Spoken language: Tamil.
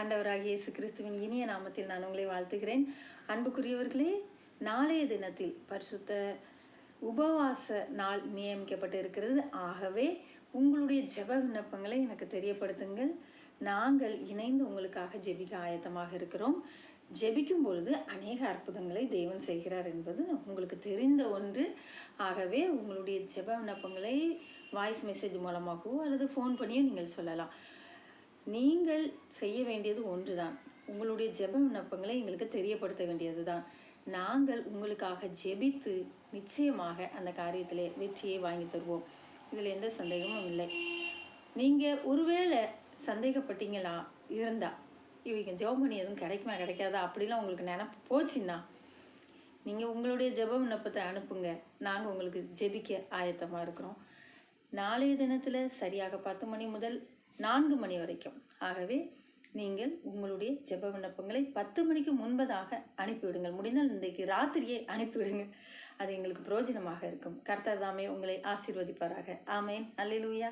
ஆண்டவராகிய இயேசு கிறிஸ்துவின் இனிய நாமத்தில் நான் உங்களை வாழ்த்துகிறேன். அன்புக்குரியவர்களே நாளைய தினத்தில் பரிசுத்த உபவாச நாள் நியமிக்கப்பட்டு இருக்கிறது ஆகவே உங்களுடைய ஜெப விண்ணப்பங்களை எனக்கு தெரியப்படுத்துங்கள். நாங்கள் இணைந்து உங்களுக்காக ஜெபிக்க ஆயத்தமாக இருக்கிறோம். ஜெபிக்கும் பொழுது அநேக அற்புதங்களை தெய்வம் செய்கிறார் என்பது உங்களுக்கு தெரிந்த ஒன்று. ஆகவே உங்களுடைய ஜெப விண்ணப்பங்களை வாய்ஸ் மெசேஜ் மூலமாகவோ அல்லது ஃபோன் பண்ணியோ நீங்கள் சொல்லலாம். நீங்கள் செய்ய வேண்டியது ஒன்றுதான். உங்களுடைய ஜெப விண்ணப்பங்களை எங்களுக்கு தெரியப்படுத்த வேண்டியது தான் நாங்கள் உங்களுக்காக ஜெபித்து நிச்சயமாக அந்த காரியத்தில் வெற்றியை வாங்கி தருவோம். இதில் எந்த சந்தேகமும் இல்லை. நீங்கள் ஒருவேளை சந்தேகப்பட்டீங்களா? இருந்தால் இவங்க ஜெபம் பண்ணி எதுவும் கிடைக்குமா? கிடைக்காதா? அப்படிலாம் உங்களுக்கு நினப்பு போச்சுன்னா நீங்கள் உங்களுடைய ஜெப விண்ணப்பத்தை அனுப்புங்க. நாங்கள் உங்களுக்கு ஜெபிக்க ஆயத்தமாக இருக்கிறோம். நாளைய தினத்தில் சரியாக பத்து மணி முதல் நான்கு மணி வரைக்கும். ஆகவே நீங்கள் உங்களுடைய ஜெப விண்ணப்பங்களை பத்து மணிக்கு முன்பதாக அனுப்பிவிடுங்கள். முடிந்தால் இன்றைக்கு ராத்திரியே அனுப்பிவிடுங்கள். அது எங்களுக்கு பிரயோஜனமாக இருக்கும். கர்த்தர் தாமே உங்களை ஆசீர்வதிப்பாராக. ஆமேன். அல்லேலூயா.